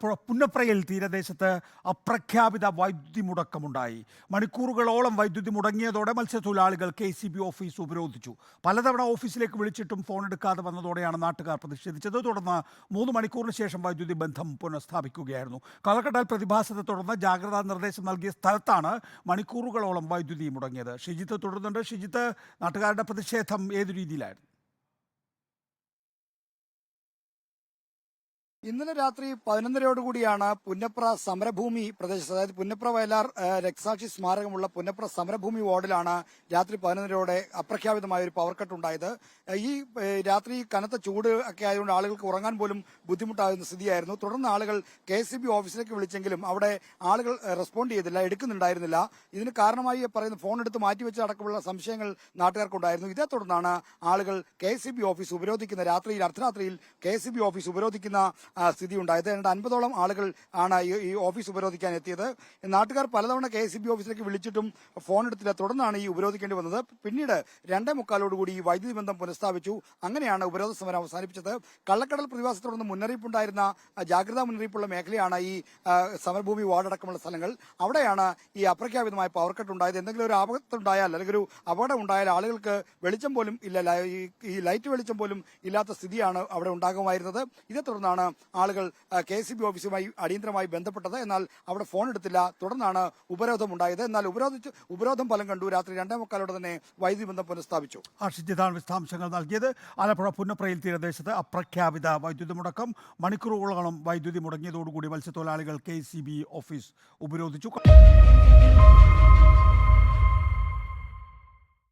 പുഴ- പുന്നപ്രയിൽ തീരദേശത്ത് അപ്രഖ്യാപിത വൈദ്യുതി മുടക്കമുണ്ടായി മണിക്കൂറുകളോളം വൈദ്യുതി മുടങ്ങിയതോടെ മത്സ്യത്തൊഴിലാളികൾ കെ സി ബി ഓഫീസ് ഉപരോധിച്ചു. പലതവണ ഓഫീസിലേക്ക് വിളിച്ചിട്ടും ഫോൺ എടുക്കാതെ വന്നതോടെയാണ് നാട്ടുകാർ പ്രതിഷേധിച്ചത്. തുടർന്ന് മൂന്ന് മണിക്കൂറിന് ശേഷം വൈദ്യുതി ബന്ധം പുനഃസ്ഥാപിക്കുകയായിരുന്നു. കള്ളക്കടൽ പ്രതിഭാസത്തെ തുടർന്ന് ജാഗ്രതാ നിർദ്ദേശം നൽകിയ സ്ഥലത്താണ് മണിക്കൂറുകളോളം വൈദ്യുതി മുടങ്ങിയത്. ഷിജിത്ത് തുടരുന്നുണ്ട്. ഷിജിത്ത് നാട്ടുകാരുടെ പ്രതിഷേധം ഏതു രീതിയിലായിരുന്നു? ഇന്നലെ രാത്രി പതിനൊന്നരയോടുകൂടിയാണ് പുന്നപ്ര സമരഭൂമി പ്രദേശത്ത് അതായത് പുന്നപ്ര വയലാർ രക്സാക്ഷി സ്മാരകമുള്ള പുന്നപ്ര സമരഭൂമി വാർഡിലാണ് രാത്രി പതിനൊന്നരയോടെ അപ്രഖ്യാപിതമായ ഒരു പവർ കട്ട് ഉണ്ടായത് ഈ രാത്രി കനത്ത ചൂട് ഒക്കെ ആയതുകൊണ്ട് ആളുകൾക്ക് ഉറങ്ങാൻ പോലും ബുദ്ധിമുട്ടാകുന്ന സ്ഥിതിയായിരുന്നു. തുടർന്ന് ആളുകൾ കെ എസ് ഓഫീസിലേക്ക് വിളിച്ചെങ്കിലും അവിടെ ആളുകൾ റെസ്പോണ്ട് ചെയ്തില്ല എടുക്കുന്നുണ്ടായിരുന്നില്ല. ഇതിന് കാരണമായി പറയുന്ന ഫോൺ എടുത്ത് മാറ്റിവെച്ച അടക്കമുള്ള സംശയങ്ങൾ നാട്ടുകാർക്കുണ്ടായിരുന്നു. ഇതേ തുടർന്നാണ് ആളുകൾ കെ ഓഫീസ് ഉപരോധിക്കുന്ന രാത്രിയിൽ അർദ്ധരാത്രിയിൽ കെ ഓഫീസ് ഉപരോധിക്കുന്ന സ്ഥിതി ഉണ്ടായത് രണ്ട് അൻപതോളം ആളുകൾ ആണ് ഈ- ഓഫീസ് ഉപരോധിക്കാൻ എത്തിയത്. നാട്ടുകാർ പലതവണ കെ എസ് ഓഫീസിലേക്ക് വിളിച്ചിട്ടും ഫോൺ എടുത്തില്ല. തുടർന്നാണ് ഈ ഉപരോധിക്കേണ്ടി വന്നത്. പിന്നീട് രണ്ടേ മുക്കാലോടുകൂടി ഈ വൈദ്യുതി ബന്ധം പുനഃസ്ഥാപിച്ചു. അങ്ങനെയാണ് ഉപരോധ സമരം അവസാനിപ്പിച്ചത്. കള്ളക്കടൽ പ്രതിഭാസത്തെ മുന്നറിയിപ്പുണ്ടായിരുന്ന ജാഗ്രതാ മുന്നറിയിപ്പുള്ള മേഖലയാണ് ഈ സമരഭൂമി വാർഡടക്കമുള്ള സ്ഥലങ്ങൾ. അവിടെയാണ് ഈ അപ്രഖ്യാപിതമായ പവർ കട്ട് ഉണ്ടായത്. എന്തെങ്കിലും ഒരു ആപത്തുണ്ടായാൽ അല്ലെങ്കിൽ ഒരു അപകടം ഉണ്ടായാൽ ആളുകൾക്ക് വെളിച്ചം പോലും ഇല്ല. ഈ ലൈറ്റ് വെളിച്ചം പോലും ഇല്ലാത്ത സ്ഥിതിയാണ് അവിടെ ഉണ്ടാകുമായിരുന്നത്. ഇതേ തുടർന്നാണ് ആളുകൾ കെ സി ബി ഓഫീസുമായി അടിയന്തരമായി ബന്ധപ്പെട്ടത്. എന്നാൽ അവിടെ ഫോൺ എടുത്തില്ല. തുടർന്നാണ് ഉപരോധം ഉണ്ടായത് എന്നാൽ ഉപരോധിച്ച് ഉപരോധം ഫലം കണ്ടു. രാത്രി രണ്ടേ മുക്കാലോടെ തന്നെ വൈദ്യുതി ബന്ധം പുനഃസ്ഥാപിച്ചു. അർഷിജിതാണ് വിശദാംശങ്ങൾ നൽകിയത്. ആലപ്പുഴ പുന്നപ്രയിൽ തീരദേശത്ത് അപ്രഖ്യാപിത വൈദ്യുതി മുടക്കം. മണിക്കൂറുകളോളം വൈദ്യുതി മുടങ്ങിയതോടുകൂടി മത്സ്യത്തൊഴിലാളികൾ കെ സി ബി ഓഫീസ് ഉപരോധിച്ചു.